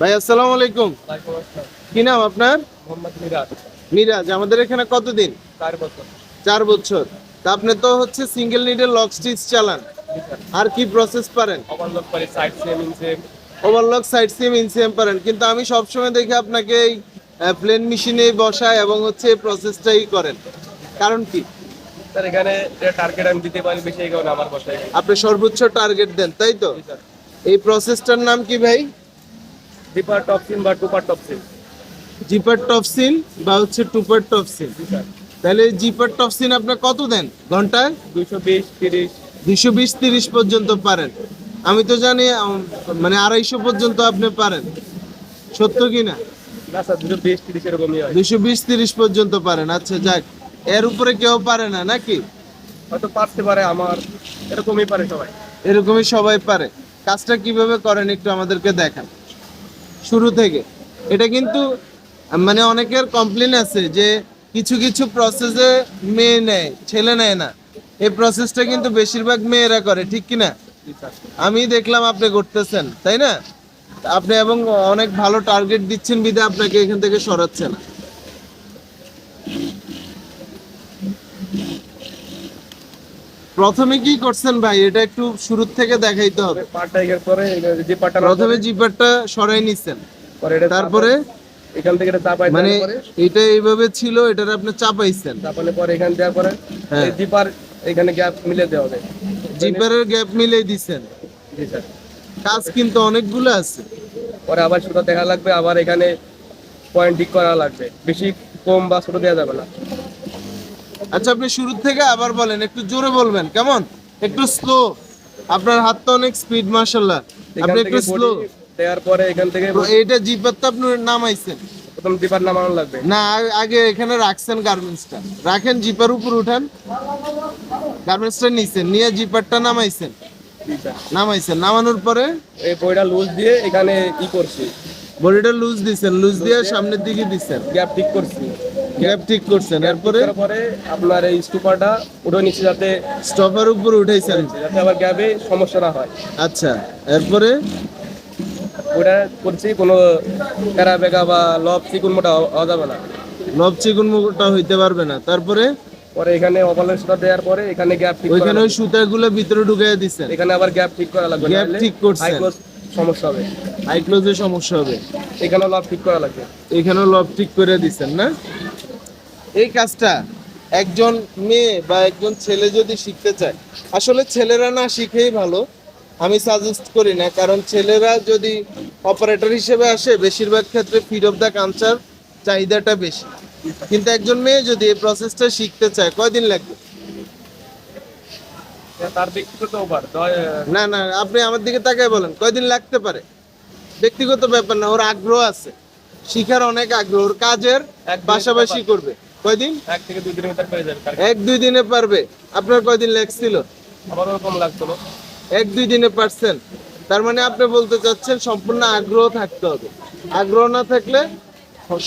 ভাই আসসালামু আলাইকুম। কি নাম আপনার? মোহাম্মদ মিরাজ। মিরাজ আমাদের এখানে কতদিন? চার বছর। চার বছর। তা আপনি তো হচ্ছে সিঙ্গেল নিডের লক স্টিচ চালান। আর কি প্রসেস পারেন? ওভারলোড করে side same in overlock side seam ইনসিএম পারেন। কিন্তু আমি সবসময় দেখি আপনাকে এই প্লেন মেশিনে বসায় এবং হচ্ছে এই প্রসেসটাই করেন। কারণ কি? স্যার এখানে টার্গেট আমি দিতে পারি বেশি কারণে আমার বসাই। আপনি সর্বোচ্চ টার্গেট দেন তাই তো? এই প্রসেসটার নাম কি ভাই? ডিপার বা টুপার টপসিন বা হচ্ছে টুপার টপসিন তাহলে এই জিপার টপসিন আপনি কত দেন ঘন্টায়? দুইশো বিশ তিরিশ। দুইশো বিশ তিরিশ পর্যন্ত পারেন। আমি তো জানি মানে আড়াইশো পর্যন্ত আপনি পারেন। সত্য কি না? দুশো বিশ তিরিশ বিশ পর্যন্ত পারেন। আচ্ছা যাক। এর উপরে কেউ পারে না নাকি? হয়তো পারতে পারে আমার। এরকমই পারে সবাই। এরকমই সবাই পারে। কাজটা কীভাবে করেন একটু আমাদেরকে দেখান। শুরু থেকে। এটা কিন্তু মানে অনেকের কমপ্লেন আছে যে কিছু কিছু প্রসেসে মেয়ে নেয়, ছেলে নেয় না। এই প্রসেসটা কিন্তু বেশিরভাগ মেয়েরা করে, ঠিক কিনা? আমি দেখলাম আপনি করতেছেন, তাই না? আপনি এবং অনেক ভালো টার্গেট দিচ্ছেন বিধে আপনাকে এখান থেকে সরাচ্ছে না প্রথমে কি করছেন ভাই? এটা একটু শুরুর থেকে দেখাইতে হবে। পার প্রথমে জিপারটা সরাই নিচ্ছেন তারপরে চাপা- এখান থেকে এটা চাপাই মানে এটা এইভাবে ছিল এটার আপনি চাপাইছেন। চাপালে পরে এখান দেওয়ার পরে হ্যাঁ। জিপার এখানে গ্যাপ মিলে দেওয়া হবে জিপারের গ্যাপ জি স্যার। কাজ কিন্তু অনেকগুলো আছে। পরে আবার সুতা দেখা লাগবে আবার এখানে পয়েন্ট ঠিক করা লাগবে। বেশি কম বা ছোট দেওয়া যাবে না। আচ্ছা আপনি শুরু থেকে আবার বলেন একটু জোরে বলবেন কেমন? একটু স্লো আপনার হাত তো অনেক স্পিড মার্শাল্লাহ আপনি একটু স্লো দেওয়ার পরে এখান থেকে এইটা জিপার তো আপনি নামাইছেন। প্রথম নামানো লাগবে। না আগে এখানে রাখছেন গার্মেন্টসটা রাখেন জিপার উপর উঠান। গার্মেন্টসটা নিছেন নিয়ে জিপারটা নামাইছেন। নামাইছেন। নামানোর পরে এই বইটা লুজ দিয়ে এখানে ই করছি। বডিটা লুজ দিছেন লুজ দিয়ে সামনের দিকে দিছেন। গ্যাপ ঠিক করছি। গ্যাপ ঠিক করছেন। এরপরে? তারপরে আপনার এই স্টুপারটা উঠে যাতে স্টপার উপর উঠাইছেন যাতে আবার গ্যাপে সমস্যা না হয়। আচ্ছা এরপরে? ওটা করছি কোনো প্যারা বেগা বা লব চিকুন মোটা হওয়া যাবে না। লব চিকুন হইতে পারবে না। তারপরে? পরে এখানে ওভালের সুতা দেওয়ার পরে এখানে গ্যাপ ঠিক ওইখানে ওই সুতাগুলো ভিতরে ঢুকাইয়া দিচ্ছেন এখানে আবার গ্যাপ ঠিক করা লাগবে নাহলে ঠিক করছেন। সমস্যা হবে। হাই ক্লোজে সমস্যা হবে। এখানেও লব ঠিক করা লাগবে। এখানেও লব ঠিক করে দিচ্ছেন না? এই কাজটা একজন মেয়ে বা একজন ছেলে যদি শিখতে চায় আসলে ছেলেরা না শিখেই ভালো আমি সাজেস্ট করি না। কারণ ছেলেরা যদি অপারেটর হিসেবে আসে বেশিরভাগ ক্ষেত্রে ফিড অফ দ্য কালচার চাহিদাটা বেশি। কিন্তু একজন মেয়ে যদি এই প্রসেসটা শিখতে চায় কয়দিন লাগবে? না না আপনি আমার দিকে তাকাই বলেন কয়দিন লাগতে পারে? ব্যক্তিগত ব্যাপার না ওর আগ্রহ আছে। শিখার অনেক আগ্রহ ওর কাজের পাশাপাশি করবে। কয়দিন? এক থেকে দুই দিনের ভিতর পেয়ে যাবে এক দুই দিনে পারবে। আপনার কয়দিন লাগছিল আবার ওরকম লাগতো এক দুই দিনে পারছেন। তার মানে আপনি বলতে চাচ্ছেন সম্পূর্ণ আগ্রহ থাকতে হবে। আগ্রহ না থাকলে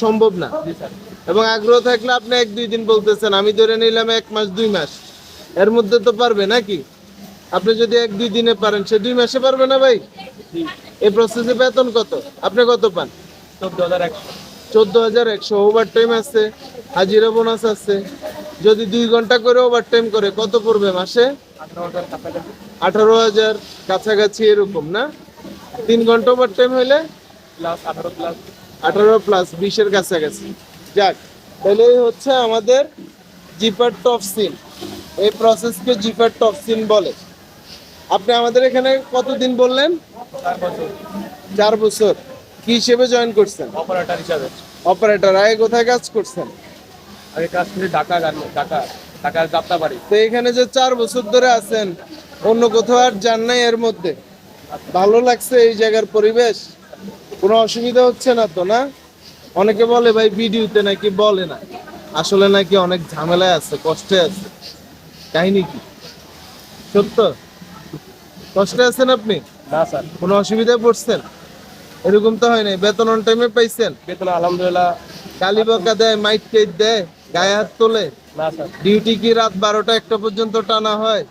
সম্ভব না। এবং আগ্রহ থাকলে আপনি এক দুই দিন বলতেছেন আমি ধরে নিলাম এক মাস দুই মাস। এর মধ্যে তো পারবে নাকি? আপনি যদি এক দুই দিনে পারেন সে দুই মাসে পারবে না ভাই? এই প্রসেসে বেতন কত? আপনি কত পান? চোদ্দ হাজার একশো। চোদ্দ হাজার একশো ওভার টাইম আছে হাজিরা বোনাস আছে। যদি দুই ঘণ্টা করে ওভার টাইম করে কত পড়বে মাসে? আঠারো হাজার কাছাকাছি এরকম না? তিন ঘণ্টা ওভার টাইম হইলে? প্লাস আঠারো প্লাস বিশের কাছাকাছি। যাক তাহলে হচ্ছে আমাদের জিপার টপ টপসিন এই প্রসেসকে জিপার টপ টপসিন বলে। আপনি আমাদের এখানে কতদিন বললেন? চার বছর। চার বছর। কি হিসেবে জয়েন করছেন? অপারেটর হিসাবে। অপারেটর আগে কোথায় কাজ করছেন? আগে কাজ করি ঢাকা ঢাকা ঢাকার যাত্রা বাড়ি তো এখানে যে চার বছর ধরে আছেন অন্য কোথাও আর যান নাই এর মধ্যে? ভালো লাগছে এই জায়গার পরিবেশ? কোনো অসুবিধা হচ্ছে না তো না? অনেকে বলে ভাই ভিডিওতে নাকি বলে না। আসলে নাকি অনেক ঝামেলায় আছে কষ্টে আছে। কাহিনী কি? সত্য? কষ্টে আছেন আপনি? না স্যার। কোনো অসুবিধায় পড়ছেন? এরকম তো হয় নাই। বেতন অন টাইমে পাইছেন? বেতন আলহামদুলিল্লাহ। কালি বকা দেয় মাইট কেট দেয় গায়ে হাত তোলে? না স্যার। ডিউটি কি রাত বারোটা একটা পর্যন্ত টানা হয়?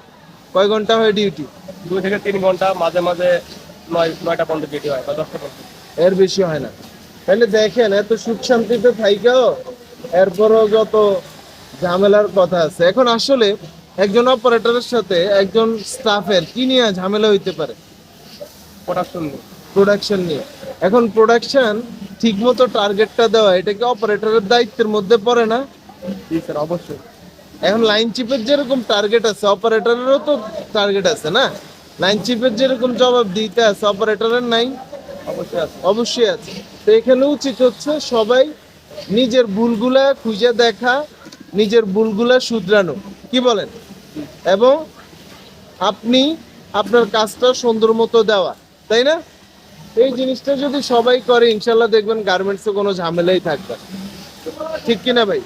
কয় ঘণ্টা হয় ডিউটি? দুই থেকে তিন ঘণ্টা মাঝে মাঝে নয় নয়টা পর্যন্ত ডিউটি হয় বা দশটা পর্যন্ত। এর বেশি হয় না। তাহলে দেখেন এত সুখ শান্তিতে থাইকাও এরপরও যত ঝামেলার কথা আছে। এখন আসলে একজন অপারেটরের সাথে একজন স্টাফের কি নিয়ে ঝামেলা হইতে পারে? প্রোডাকশন প্রোডাকশন নিয়ে। এখন প্রোডাকশন ঠিকমতো টার্গেটটা দেওয়া এটা কি অপারেটরের দায়িত্বের মধ্যে পড়ে না? জি স্যার অবশ্যই। এখন লাইন চিপের যেরকম টার্গেট আছে অপারেটরেরও তো টার্গেট আছে না? লাইন চিপের যেরকম জবাব দিতে আছে অপারেটরের নাই? অবশ্যই আছে। অবশ্যই আছে। তো এখানে উচিত হচ্ছে সবাই নিজের ভুলগুলা খুঁজে দেখা নিজের ভুলগুলা শুধরানো। কি বলেন? এবং আপনি আপনার কাজটা সুন্দর মতো দেওয়া তাই না? এই জিনিসটা যদি সবাই করে ইনশাল্লাহ দেখবেন গার্মেন্টসে কোনো ঝামেলাই থাকবে। ঠিক কিনা ভাই?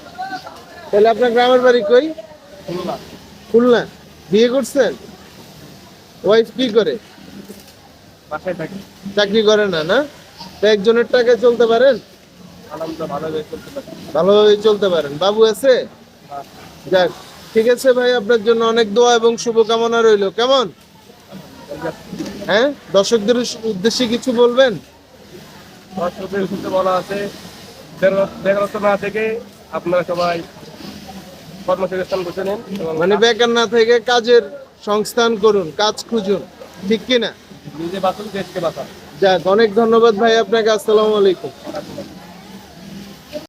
তাহলে আপনার গ্রামের বাড়ি কই? খুলনা। বিয়ে করছেন? ওয়াইফ কি করে? চাকরি করে না না? তা একজনের টাকায় চলতে পারেন? ভালোভাবে চলতে ভালোভাবে চলতে পারেন। বাবু আছে? যাক ঠিক আছে ভাই আপনার জন্য অনেক দোয়া এবং শুভকামনা রইল। কেমন? হ্যাঁ? দর্শকদের উদ্দেশ্যে কিছু বলবেন? দর্শকদের উদ্দেশ্যে বলা আছে বেকারত্ব না থেকে আপনারা সবাই কর্মসংস্থান করতে নিন মানে বেকার না থেকে কাজের সংস্থান করুন কাজ খুঁজুন ঠিক কিনা? নিজে বাঁচুন দেশকে বাঁচান। যাক অনেক ধন্যবাদ ভাই আপনাকে আসসালামু আলাইকুম।